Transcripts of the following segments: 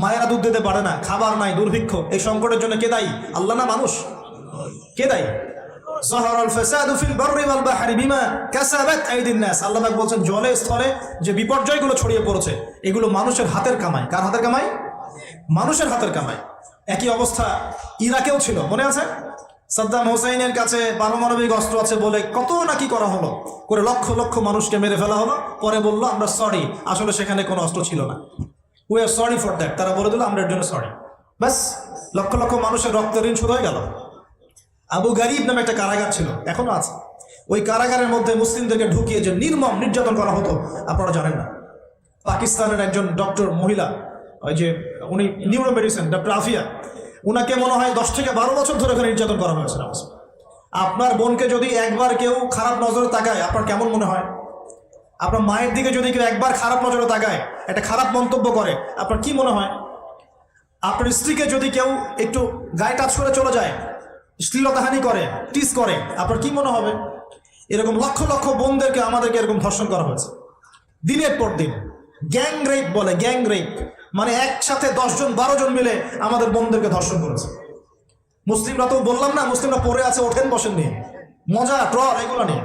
মায়েরা দুধ দিতে পারে না, খাবার নাই, দুর্ভিক্ষ। এই সংকটের জন্য কে দায়ী? আল্লাহ না মানুষ? কে দায়ী? যে বিপর্যয়গুলো ছড়িয়ে পড়েছে, এগুলো মানুষের হাতের কার হাতের মানুষের হাতের একই অবস্থা ছিল, মনে আছে? সাদ্দাম হোসাইনের কাছে পারমাণবিক অস্ত্র আছে বলে কত নাকি করা হলো? করে লক্ষ লক্ষ মানুষকে মেরে ফেলা হলো। পরে বলল, আমরা সরি আসলে সেখানে কোনো অস্ত্র ছিল না। We are sorry for that তারা বলে দিল, আমরা এর জন্য সরি ব্যাস, লক্ষ লক্ষ মানুষের রক্ত ঋণ শুধু হয়ে গেল। আবু গারিব নামে একটা কারাগার ছিল, এখনও আছে। ওই কারাগারের মধ্যে মুসলিমদেরকে ঢুকিয়ে যে নির্মম নির্যাতন করা হতো, আপনারা জানেন না। পাকিস্তানের একজন ডক্টর মহিলা, ওই যে উনি নিউরো মেডিসিন ডক্টর আফিয়া, উনাকে মনে হয় দশ থেকে বারো বছর ধরে ওখানে নির্যাতন করা হয়েছে আপনার বোনকে যদি একবার কেউ খারাপ নজরে তাকায়, আপনার কেমন মনে হয়? আপনার মায়ের দিকে যদি কেউ একবার খারাপ নজরে তাকায়, একটা খারাপ মন্তব্য করে, আপনার কি মনে হয়? আপনার স্ত্রীকে যদি কেউ একটু গায়ে টাচ করে চলে যায়, শ্লীলতাহানি করে, টিস করে, আপনার কি মনে হবে? এরকম লক্ষ লক্ষ বোনদেরকে আমাদেরকে এরকম ধর্ষণ করা হয়েছে। দিনের পর দিন, গ্যাং রেপ বলে, গ্যাং রেপ। মানে একসাথে দশজন বারো জন মিলে আমাদের বোনদেরকে ধর্ষণ করেছে। মুসলিমরা তো বললাম না, মুসলিমরা পড়ে আছে, ওঠেন বসেন নিয়ে মজা ট্রল এগুলো নিয়ে।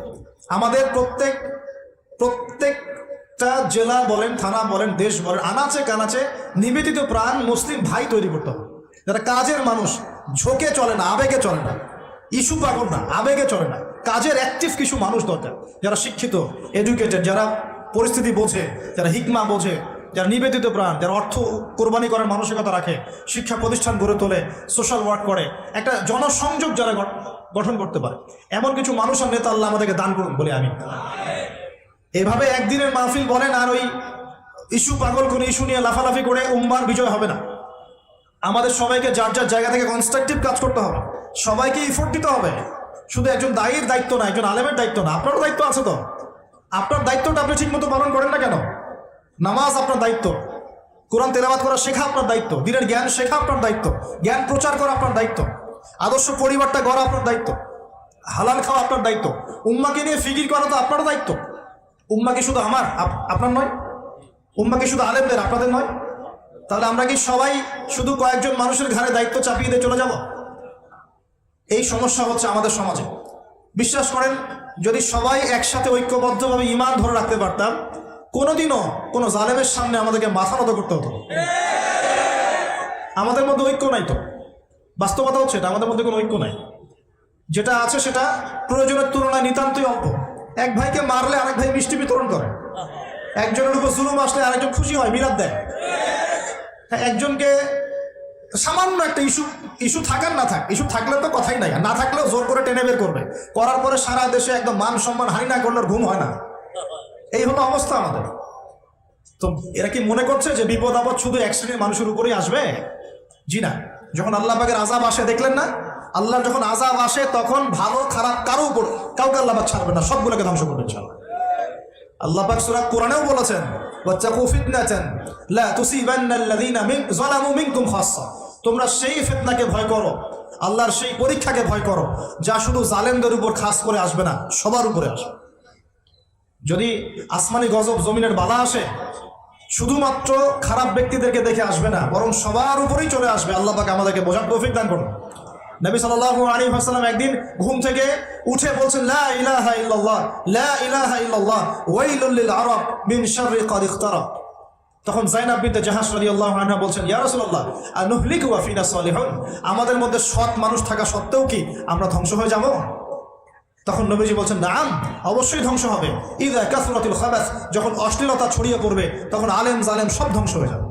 আমাদের প্রত্যেক, প্রত্যেকটা জেলা বলেন, থানা বলেন, দেশ বলেন, আনাচে কানাচে নিবেদিত প্রাণ মুসলিম ভাই তৈরি করতে হবে। যারা কাজের মানুষ, ঝোঁকে চলে না, আবেগে চলে না, ইস্যু পাগল না, আবেগে চলে না, কাজের অ্যাক্টিভ কিছু মানুষ দরকার। যারা শিক্ষিত এডুকেটেড যারা পরিস্থিতি বোঝে, যারা হিকমা বোঝে যারা নিবেদিত প্রাণ, যারা অর্থ কোরবানি করার মানসিকতা রাখে, শিক্ষা প্রতিষ্ঠান গড়ে তোলে সোশ্যাল ওয়ার্ক করে, একটা জনসংযোগ যারা গঠ- গঠন করতে পারে। এমন কিছু মানুষ আর নেতা আল্লাহ আমাদেরকে দান করুন বলে আমি। এভাবে একদিনের মাহফিল বলেন আর ওই ইস্যু পাগল করে ইস্যু নিয়ে লাফালাফি করে উম্মার বিজয় হবে না। আমাদের সবাইকে যার যার জায়গা থেকে কনস্ট্রাকটিভ কাজ করতে হবে। সবাইকে ইফোর্ট দিতে হবে। শুধু একজন দায়ীর দায়িত্ব না, একজন আলেমের দায়িত্ব না, আপনারও দায়িত্ব আছে তো। আপনার দায়িত্বটা আপনি ঠিকমতো পালন করেন না কেন? নামাজ আপনার দায়িত্ব। কোরআন তেলাবাত করা শেখা আপনার দায়িত্ব। দিনের জ্ঞান শেখা আপনার দায়িত্ব। জ্ঞান প্রচার করা আপনার দায়িত্ব। আদর্শ পরিবারটা গড়া আপনার দায়িত্ব। হালাল খাওয়া আপনার দায়িত্ব। উম্মাকে নিয়ে ফিকির করা তো আপনার দায়িত্ব। উম্মা কি শুধু আমার, আপ- আপনার নয়? উম্মা কি শুধু আলেমদের, আপনাদের নয়? তাহলে আমরা কি সবাই শুধু কয়েকজন মানুষের ঘাড়ে দায়িত্ব চাপিয়ে দিয়ে চলে যাব? এই সমস্যা হচ্ছে আমাদের সমাজে। বিশ্বাস করেন, যদি সবাই একসাথে ঐক্যবদ্ধভাবে ইমান ধরে রাখতে পারতাম কোনোদিনও কোনো জালেমের সামনে আমাদেরকে মাথা নত করতে হতো আমাদের মধ্যে ঐক্য নাই তো। বাস্তবতা হচ্ছে এটা, আমাদের মধ্যে কোনো ঐক্য নাই। যেটা আছে সেটা প্রয়োজনের তুলনায় নিতান্তই অল্প। এক ভাইকে মারলে আরেক ভাই মিষ্টি বিতরণ করে। একজনের উপর জুলুম আসলে আরেকজন খুশি হয়, মিলাদ দেয়। একজনকে সামান্য একটা ইস্যু ইস্যু থাকার না থাক, ইস্যু থাকলে তো কথাই নাই। না থাকলেও জোর করে টেনে বের করবে। করার পরে সারা দেশে একদম মান সম্মান হানি না করলে ঘুম হয় না। এই হলো অবস্থা আমাদের। তো এরা কি মনে করছে যে বিপদ আপদ শুধু এক শ্রেণির মানুষের উপরেই আসবে? জি না। যখন আল্লাহ পাকের আজাব আসে, দেখলেন না? আল্লাহর যখন আজাব আসে, তখন ভালো, খারাপ কারও উপর কাউকে আল্লাহ ছাড়বে না, সবগুলোকে ধ্বংস করবে ইনশাআল্লাহ। আল্লাহ পাক সূরা কোরআনেও বলেছেন, ওয়াত্তাকু ফিতনাতান লা তুসিবান্নাল্লাযীনা মিন, যালামু মিনকুম তোমরা সেই ফিতনাকে ভয় করো, আল্লাহর সেই পরীক্ষাকে ভয় করো, যা শুধু জালেমদের উপর খাস করে আসবে না, সবার উপরে আসবে। যদি আসমানি গজব জমিনের বালা আসে, শুধুমাত্র খারাপ ব্যক্তিদেরকে দেখে আসবে না, বরং সবার উপরেই চলে আসবে। আল্লাহ পাক আমাদেরকে বোঝার তৌফিক দান করুন। নবী সাল্লাল্লাহু আলাইহি ওয়াসাল্লাম একদিন ঘুম থেকে উঠে বলছেন, লা ইলাহা ইল্লাল্লাহ, লা ইলাহা ইল্লাল্লাহ, ওয়াইলুল লিল আরব মিন শাররি ক্বাদ ইখতারাব তখন জাইনাব বিনতে জাহাজ রাদিয়াল্লাহু আনহা বলছেন, ইয়া রাসূলুল্লাহ আনুহলিকু ওয়া ফিনা সালিহুন? আমাদের মধ্যে সৎ মানুষ থাকা সত্ত্বেও কি আমরা ধ্বংস হয়ে যাব? তখন নবীজি বলছেন, নাম অবশ্যই ধ্বংস হবে। ইদা কাসরাতুল খাবাস, যখন অশ্লীলতা ছড়িয়ে পড়বে, তখন আলেম জালেম সব ধ্বংস হয়ে যাবে।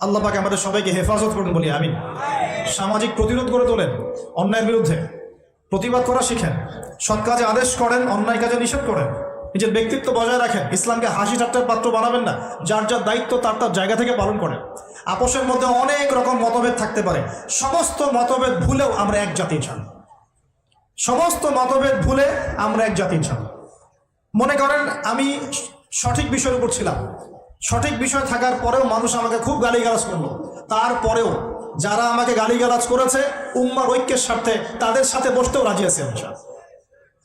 আল্লাহ পাকে আমাদের সবাইকে হেফাজত করুন, বলি আমি সামাজিক প্রতিরোধ করে তোলেন, অন্যায়ের বিরুদ্ধে। প্রতিবাদ করা শিখেন, সৎ কাজে আদেশ করেন, অন্যায় কাজে নিষেধ করেন। নিজের ব্যক্তিত্ব বজায় রাখেন, ইসলামকে হাসি ঠাট্টার পাত্র বানাবেন না, যার যার দায়িত্ব তার তার জায়গা থেকে পালন করেন। আপোষের মধ্যে অনেক রকম মতভেদ থাকতে পারে, সমস্ত মতভেদ ভুলেও আমরা এক জাতি চান সমস্ত মতভেদ ভুলে আমরা এক জাতি চান মনে করেন, আমি সঠিক বিষয়ের উপর ছিলাম। সঠিক বিষয় থাকার পরেও মানুষ আমাকে খুব গালিগালাজ করল। তারপরেও যারা আমাকে গালিগালাজ করেছে, উম্মার ঐক্যের স্বার্থে তাদের সাথে বসতেও রাজি আছে ইনশাআল্লাহ।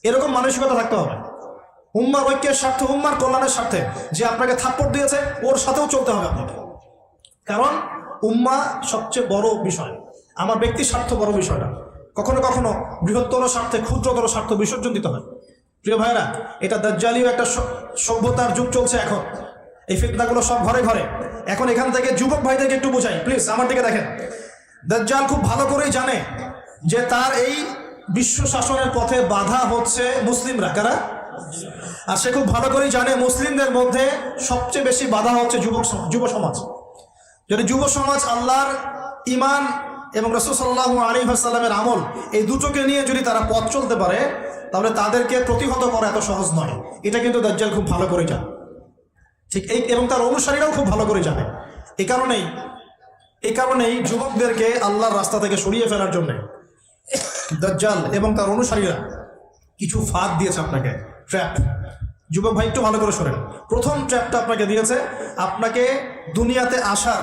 এরকম মানসিকতা থাকতে হবে। উম্মার ঐক্যের স্বার্থে, উম্মার কল্যাণের স্বার্থে যে আপনাকে থাপ্পড় দিয়েছে, ওর সাথেও চলতে হবে আপনাকে। কারণ উম্মা সবচেয়ে বড় বিষয়। আমার ব্যক্তি স্বার্থ বড় বিষয়টা। কখনো কখনো বৃহত্তর স্বার্থে, ক্ষুদ্রতর স্বার্থ বিসর্জন দিতে হয়। প্রিয় ভাইরা এটা দাজ্জালীয় একটা সভ্যতার যুগ চলছে এখন। এই ফিতনাগুলো সব ঘরে ঘরে। এখন এখান থেকে যুবক ভাইদেরকে একটু বোঝাই। প্লিজ, আমার দিকে দেখেন। দাজ্জাল খুব ভালো করেই জানে যে তার এই বিশ্ব শাসনের পথে বাধা হচ্ছে মুসলিমরা। কারা? আর সে খুব ভালো করেই জানে মুসলিমদের মধ্যে সবচেয়ে বেশি বাধা হচ্ছে যুবক যুব সমাজ। যদি যুব সমাজ আল্লাহর ইমান এবং রসুল সাল্লাহ আলী সাল্লামের আমল এই দুটোকে নিয়ে যদি তারা পথ চলতে পারে, তাহলে তাদেরকে প্রতিহত করা এত সহজ নয়। এটা কিন্তু দাজ্জাল খুব ভালো করে জানে। ঠিক এই, এবং তার অনুসারীরাও খুব ভালো করে জানে। এ কারণেই এই কারণেই যুবকদেরকে আল্লাহর রাস্তা থেকে সরিয়ে ফেলার জন্য দাজ্জাল এবং তার অনুসারীরা কিছু ফাঁদ দিয়েছে আপনাকে। ট্র্যাপ। যুবক ভাই, একটু ভালো করে শোনেন। প্রথম ট্র্যাপটা আপনাকে দিয়েছে, আপনাকে দুনিয়াতে আসার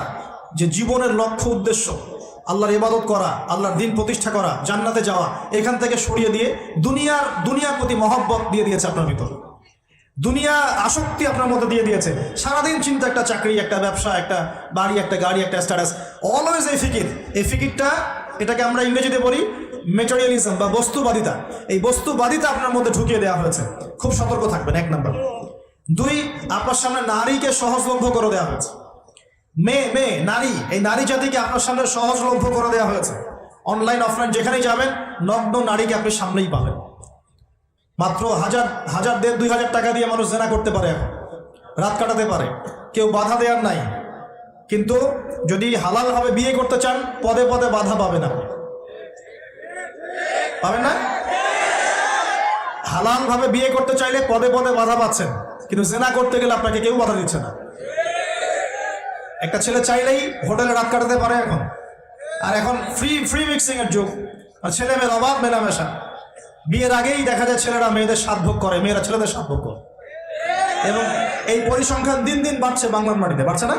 যে জীবনের লক্ষ্য উদ্দেশ্য আল্লাহর ইবাদত করা, আল্লাহর দিন প্রতিষ্ঠা করা, জান্নাতে যাওয়া, এখান থেকে সরিয়ে দিয়ে দুনিয়ার দুনিয়ার প্রতি মহব্বত দিয়ে দিয়েছে আপনার ভিতর। দুনিয়া আসক্তি আপনার মধ্যে দিয়ে দিয়েছে। সারাদিন চিন্তা, একটা চাকরি, একটা ব্যবসা, একটা বাড়ি, একটা গাড়ি, একটা স্ট্যাটাস অলওয়েজ এই ফিকির। এই ফিকিরটা, এটাকে আমরা ইংরেজিতে বলি মেটেরিয়ালিজম বা বস্তুবাদিতা। এই বস্তুবাদিতা আপনার মধ্যে ঢুকিয়ে দেওয়া হয়েছে। খুব সতর্ক থাকবেন, এক নম্বর। দুই, আপনার সামনে নারীকে সহজলভ্য করে দেওয়া হয়েছে। মেয়ে মেয়ে, নারী, এই নারী জাতিকে আপনার সামনে সহজলভ্য করে দেওয়া হয়েছে। অনলাইন অফলাইন যেখানেই যাবেন, নগ্ন নারীকে আপনি সামনেই পাবেন। মাত্র হাজার হাজার দেড় দুই হাজার টাকা দিয়ে মানুষ জেনা করতে পারে এখন। রাত কাটাতে পারে। কেউ বাধা দেওয়ার নাই। কিন্তু যদি হালালভাবে বিয়ে করতে চান, পদে পদে বাধা পাবেন আপনি। পাবেন না? হালালভাবে বিয়ে করতে চাইলে পদে পদে বাধা পাচ্ছেন। কিন্তু জেনা করতে গেলে আপনাকে কেউ বাধা দিচ্ছে না। একটা ছেলে চাইলেই হোটেলে রাত কাটাতে পারে এখন। আর এখন ফ্রি ফ্রি মিক্সিং এর যুগ। আর ছেলে মেয়ের অভাব, মেলামেশা। বিয়ের আগেই দেখা যায় ছেলেরা মেয়েদের সাত ভোগ করে, মেয়েরা ছেলেদের সাত ভোগ করে। এবং এই পরিসংখ্যান দিন দিন বাড়ছে বাংলার মাটিতে। বাড়ছে না?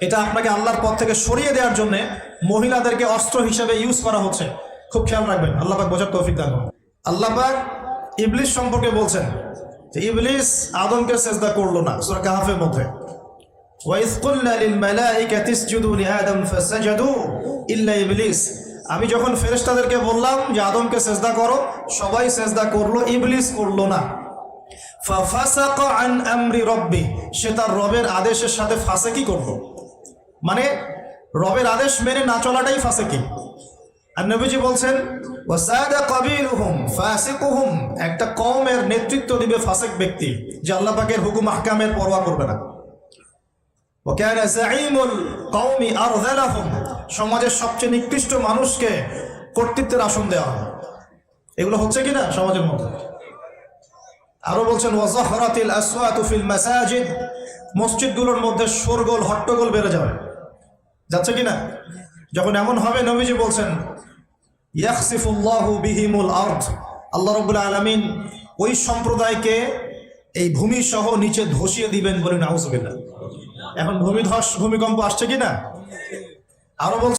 এটা আপনাকে আল্লাহর পথ থেকে সরিয়ে দেওয়ার জন্য মহিলাদেরকে অস্ত্র হিসেবে ইউজ করা হচ্ছে। খুব খেয়াল রাখবেন। আল্লাহ পাক বোঝার তৌফিক দান করুন। আল্লাহ পাক সম্পর্কে বলছেন যে, ইবলিস আদমকে সেজদা করল না, সূরা কাহাফের মধ্যে। ওয়াইস কুল্লা লিল মালাইকা তিসজুদু লিআদম ফাসাজাদু ইল্লা ইবলিস আমি যখন ফেরেশতাদেরকে বললাম যে, আদমকে সেজদা করো সবাই সেজদা করল, ইবলিস করল না। ফাফাসাক আন আমরি রব্বি। সে তার রবের আদেশের সাথে ফাসেকি করল। মানে রবের আদেশ মেনে না চলাটাই ফাসেকি। আর নবীজি বলছেন, ওয়াসাদা কবিরুহুম ফাসিকুহুম। একটা কওমের নেতৃত্ব দিবে ফাঁসেক ব্যক্তি, যে আল্লাহ পাকের হুকুম আহকামের পরোয়া করবে না। আরযালাহুম সমাজের সবচেয়ে নিকৃষ্ট মানুষকে কর্তৃত্বের আসন দেওয়া এগুলো হচ্ছে কিনা সমাজের মধ্যে। আরও বলছেন, ওয়াজাহরাতিল আসওয়াতু ফিল মাসাজিদ। মসজিদগুলোর মধ্যে শোরগোল, হট্টগোল বেড়ে যাবে। যাচ্ছে কিনা যখন এমন হবে, নবীজি বলছেন বিহিমুল আল্লাহ রাব্বুল আলামিন ওই সম্প্রদায়কে এই ভূমি সহ নিচে ধসিয়ে দিবেন বলে নাউজুবিল্লাহ। এখন ভূমিধস ভূমিকম্প আসছে কিনা? আরও বলছে